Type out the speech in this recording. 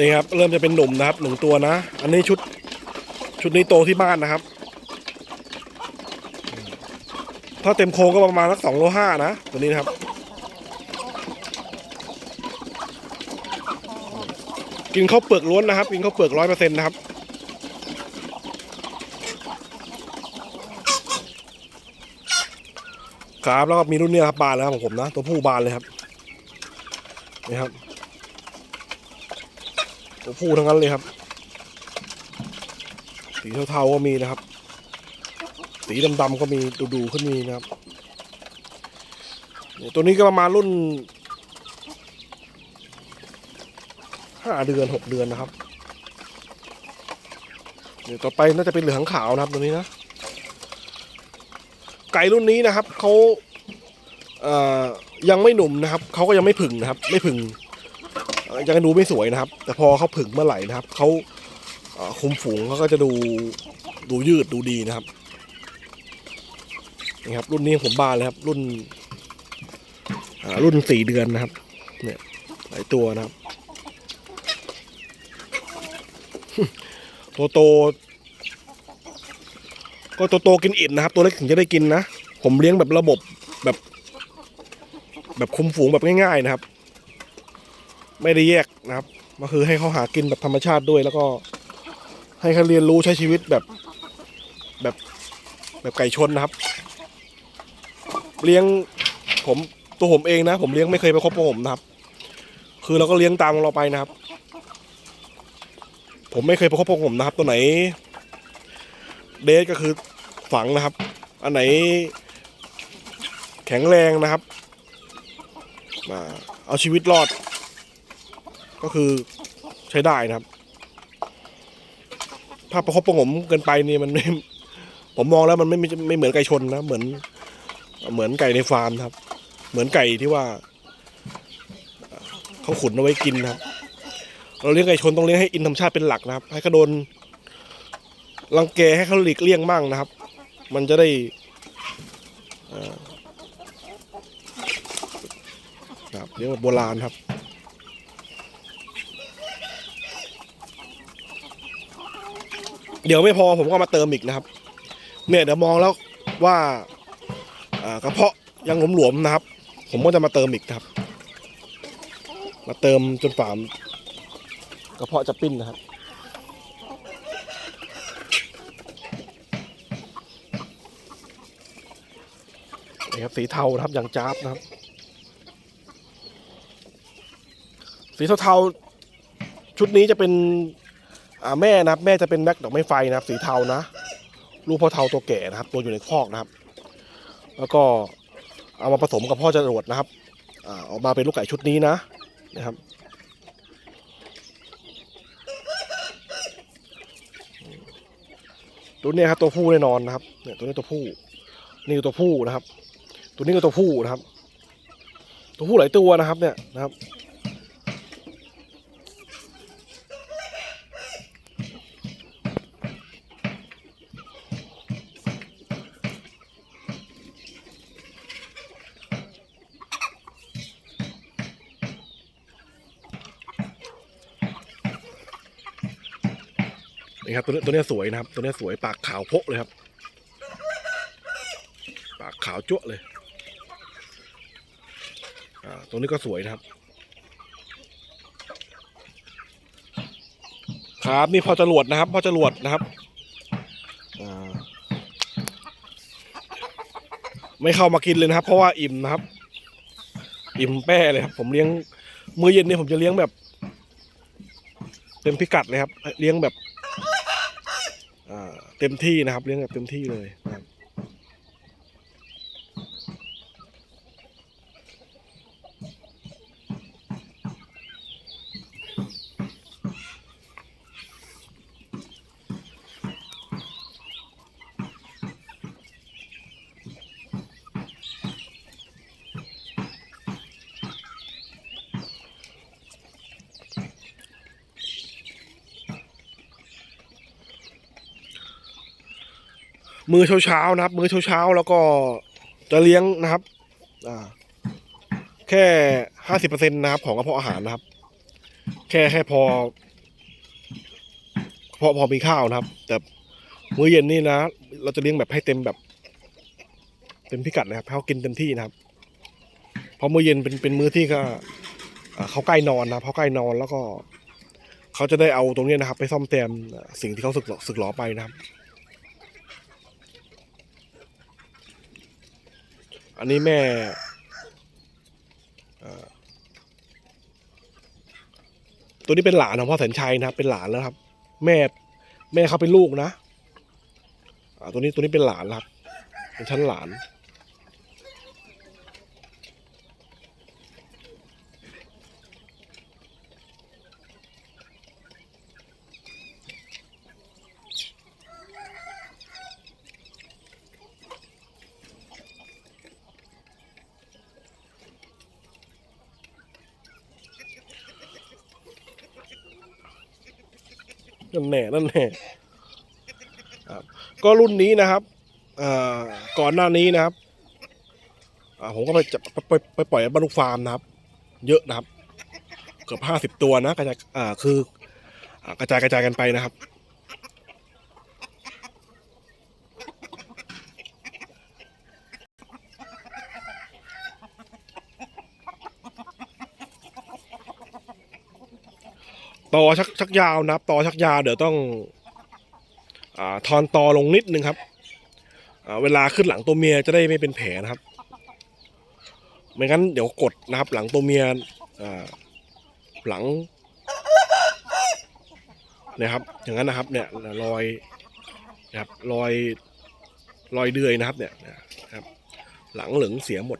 นี่ครับ เริ่มจะเป็นหนุ่มนะครับหนึ่งตัวนะ อันนี้ชุดชุดนี้โตที่บ้านนะครับ ถ้าเต็มโคก็ประมาณสักสองโลห้านะตัวนี้นะครับ กินข้าวเปลือกล้วนนะครับ กินข้าวเปลือกร้อยเปอร์เซ็นต์นะครับครับแล้วก็มีรุ่นเนี้ยครับบานแล้วครับของผมนะ ตัวผู้บานเลยครับนี่ครับ ตัวผู้ทั้งนั้นเลยครับ สีเทาๆก็มีนะครับ สีดำๆก็มีดูๆขึ้นมีนะครับ ตัวนี้ก็ประมาณรุ่นห้าเดือนหกเดือนนะครับเดี๋ยวต่อไปน่าจะเป็นเหลืองขาวนะครับตัวนี้นะ ไก่รุ่นนี้นะครับเขาเอ่อยังไม่หนุ่มนะครับเขาก็ยังไม่ผึ่งนะครับ ไม่ผึ่ง ยังดูไม่สวยนะครับ แต่พอเขาผึ่งเมื่อไหร่นะครับเขาคุมฝูงเขาก็จะดูดูยืดดูดีนะครับนี่ครับ รุ่นนี้ผมบานเลยครับ รุ่นรุ่นสี่เดือนนะครับ เนี่ยหลายตัวนะครับ ตัวโต ก็ตัวโตกินอิ่มนะครับ ตัวเล็กถึงจะได้กินนะ ผมเลี้ยงแบบระบบแบบ แบบคุมฝูงแบบง่ายๆนะครับ ไม่ได้แยกนะครับ ก็คือให้เขาหากินแบบธรรมชาติด้วย แล้วก็ให้เขาเรียนรู้ใช้ชีวิตแบบแบบแบบไก่ชนนะครับ เลี้ยงผมตัวผมเองนะ ผมเลี้ยงไม่เคยไปคบกับผมนะครับ คือเราก็เลี้ยงตามของเราไปนะครับ ผมไม่เคยไปคบกับผมนะครับ ตัวไหน เดทก็คือฝังนะครับ อันไหน แข็งแรงนะครับอ่าเอาชีวิตรอด ก็คือใช้ได้นะครับ ถ้าประคบประงมเกินไปนี่มันไม่ผมมองแล้วมันไม่ไม่ไม่เหมือนไก่ชนนะเหมือน เหมือนไก่ในฟาร์มครับ เหมือนไก่ที่ว่าเขาขุนเอาไว้กินนะครับ เราเลี้ยงไก่ชนต้องเลี้ยงให้อินธรรมชาติเป็นหลักนะครับ ให้เขาโดนรังแกให้เขาหลีกเลี่ยงมั่งนะครับ มันจะได้ครับเรียกว่าโบราณครับ เดี๋ยวไม่พอผมก็มาเติมอีกนะครับ เนี่ยเดี๋ยวมองแล้วว่ากระเพาะยังหลวมๆนะครับ ผมก็จะมาเติมอีกนะครับ มาเติมจนฝามกระเพาะจะปิ้นนะครับนี่ครับสีเทานะครับอย่างจ้าบนะครับ สีเทาๆชุดนี้จะเป็น แม่นะครับ แม่จะเป็นแม็กดอกไม้ไฟนะครับ สีเทานะลูกพ่อเทาตัวแก่นะครับ ตัวอยู่ในคอกนะครับ แล้วก็เอามาผสมกับพ่อจรวดนะครับอ่าออกมาเป็นลูกไก่ชุดนี้นะนะครับตัวนี้ครับตัวผู้แน่นอนนะครับเนี่ยตัวนี้ตัวผู้นี่คือตัวผู้นะครับ ตัวนี้ก็ตัวผู้นะครับ ตัวผู้หลายตัวนะครับเนี่ยนะครับ นี่ครับตัวนี้ตัวนี้สวยนะครับ ตัวนี้สวยปากขาวโพะเลยครับ ปากขาวจั่วเลย อ่าตัวนี้ก็สวยนะครับ ครับนี่พอจรวดนะครับ พอจรวดนะครับอ่าไม่เข้ามากินเลยนะครับ เพราะว่าอิ่มนะครับ อิ่มแป้เลยครับ ผมเลี้ยงมื้อเย็นนี่ผมจะเลี้ยงแบบเต็มพิกัดเลยครับ เลี้ยงแบบ เต็มที่นะครับ เลี้ยงแบบเต็มที่เลย มื้อเช้าๆนะครับ มื้อเช้าๆแล้วก็จะเลี้ยงนะครับ อ่า แค่ห้าสิบเปอร์เซ็นต์นะครับของกระเพาะอาหารนะครับ แค่แค่พอพอพอมีข้าวนะครับ แต่มื้อเย็นนี่นะ เราจะเลี้ยงแบบให้เต็มแบบ เต็มพิกัดนะครับให้เขากินเต็มที่นะครับเพราะมื้อเย็นเป็นเป็นมื้อที่ก็เขาใกล้นอนนะเขาใกล้นอนแล้วก็เขาจะได้เอาตรงนี้นะครับ ไปซ่อมแซมสิ่งที่เขาสึกหรอสึกหรอไปนะครับ อันนี้แม่อ่อตัวนี้เป็นหลานของพ่อแสนชัยนะครับ เป็นหลานแล้วครับ แม่ แม่เขาเป็นลูกนะอ่าตัวนี้ตัวนี้เป็นหลานแล้วครับเป็นชั้นหลาน นั่นแน่นั่นแน่ครับก็รุ่นนี้นะครับก่อนหน้านี้นะครับผมก็ไปจับไปไปไปปล่อยบ้านลูกฟาร์มนะครับ เยอะนะครับ เกือบห้าสิบตัวนะกระจายคือ กระจายกระจายกันไปนะครับ ต่อชักชักยาวนะครับต่อชักยาวเดี๋ยวต้องอทอนต่อลงนิดนึงครับเวลาขึ้นหลังตัวเมียจะได้ไม่เป็นแผลนะครับ ไม่งั้นเดี๋ยวกดนะครับ หลังตัวเมียหลังนะครับ อย่างนั้นนะครับ เนี่ยรอยนะครับรอยรอยเดือยนะครับ เนี่ยนะครับ หลังเหลืองเสียหมด